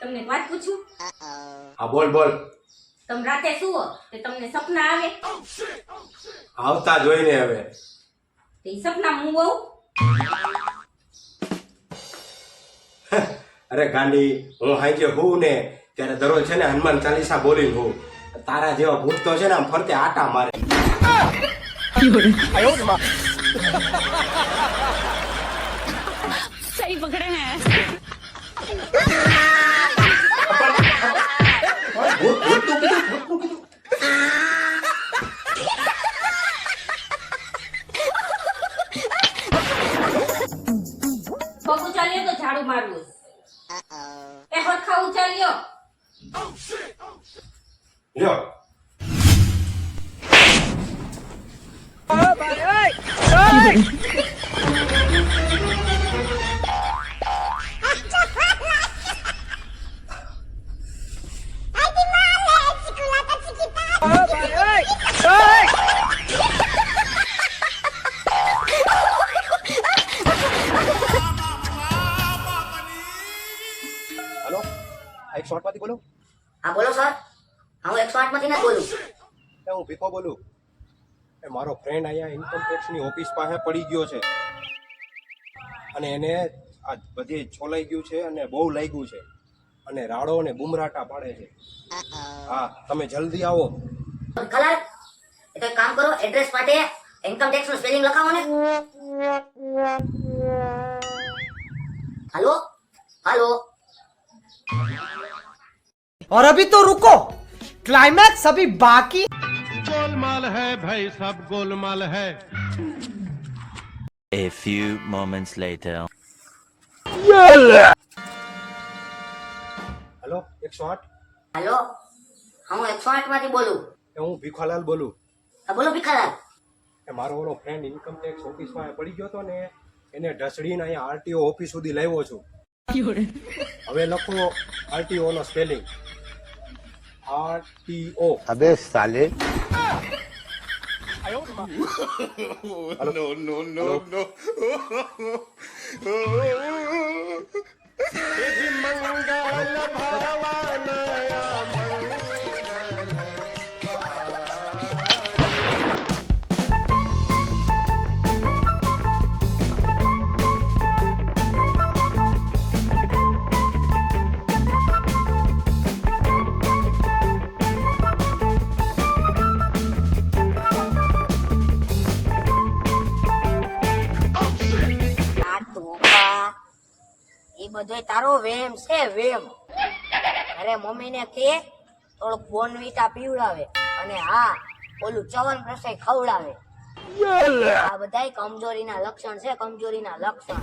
તમને એક વાત પૂછું? હા બોલ બોલ. તમે રાતે સુવો તે તમને સપના આવે? આવતા જોઈને હવે. તે સપના હું બહુ અરે ગાંડી હું હાજે હોઉં ને ત્યારે દરરોજ છે ને હનુમાન ચાલીસા બોલી હું તારા જેવા ભૂત તો છે ને આમ ફરતે આટા મારે. સહી પકડે હે મારવું એ હરખા ઉચાલ્યો લ્યો. હલો આ એક શોર્ટમાંથી બોલું? હા બોલો સર હું એકસો આઠમાંથી ના બોલું. હું ભીખો બોલું. એ મારો ફ્રેન્ડ અહીંયા ઇન્કમ ટેક્સની ઓફિસ પાસે પડી ગયો છે. અને એને આ બધી છોલાઈ ગયું છે અને બહુ લાગ્યું છે. અને રાડો અને બુમરાટા પાડે છે. હા તમે જલ્દી આવો. કલર એ એક કામ કરો એડ્રેસ માટે ઇન્કમ ટેક્સનું સ્પેલિંગ લખાવો ને. હાલો હાલો और अभी तो रुको क्लाइमैक्स अभी बाकी गोलमाल है भाई सब गोलमाल है A few moments later. Hello એકસો આઠ હાલો હા હું એકસો આઠ માંથી બોલું એ હું ભીખાલાલ બોલું હા બોલો ભીખાલાલ એ મારો ઓલો ફ્રેન્ડ ઇન્કમ ટેક્સ ઓફિસમાં પડી ગયો હતો ને એને ઢસડીને અહીંયા આરટીઓ ઓફિસ સુધી લાવ્યો છું હવે લખો આરટીઓ નો સ્પેલિંગ આરટીઓ અબે સાલે. નો નો મંગલ ભગવાન બધો તારો વેમ છે, વેમ. અરે મમ્મીને કે, થોડુંક બોનવીટા પીવડાવે અને હા, ઓલું ચવન પ્રસાઈ ખવડાવે. આ બધાય કમજોરીના લક્ષણ છે, કમજોરીના લક્ષણ.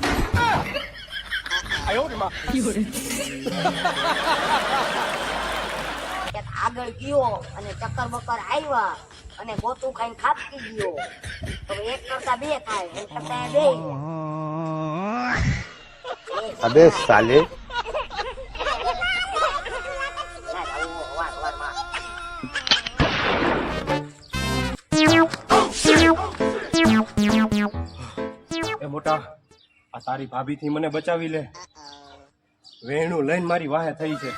આગળ ગયો અને ચક્કર બક્કર આવ્યા અને ગોતું ખાઈને ખાપકી ગયો. તો એક કરતા બે થાય એક કરતા બે. अबे साले એ મોટા આ તારી ભાભી થી મને બચાવી લે વેણું લઈને મારી વાહે થઈ છે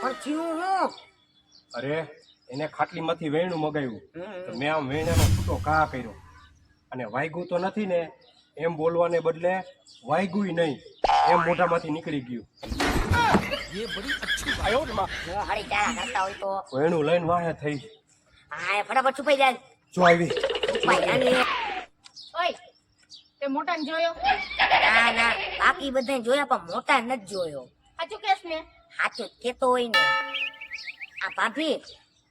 પણ થયું હું અરે એને ખાટલીમાંથી વેણું મગાવ્યું તો મેં આમ વેણાનો છૂટો કા કર્યો અને વાગ્યું તો નથી ને એમ બોલવાને બદલે વાગ્યું નહીં. એમ મોઢામાંથી નીકળી ગયું. જો હળી ચારા કરતા હોય તો. વેણું લઈને વાહે થઈ. હા એ ફટાફટ છુપાઈ જાય. જો આવી. છુપાઈ જાય ને. ઓય તે મોટાને જોયો? ના ના બાકી બધા જોયા પણ મોટા નથી જોયો. સાચું કેસ ને? સાચું જ કેતો હોય ને. આ ભાભી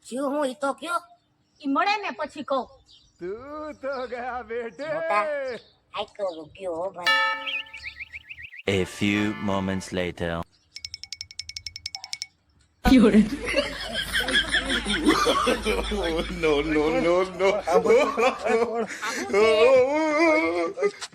જીવ હું ઈ તો કયો? ઈ મળે ને પછી કહું. મોટા. I could to go, but A few moments later. 有人 no, no, no, no.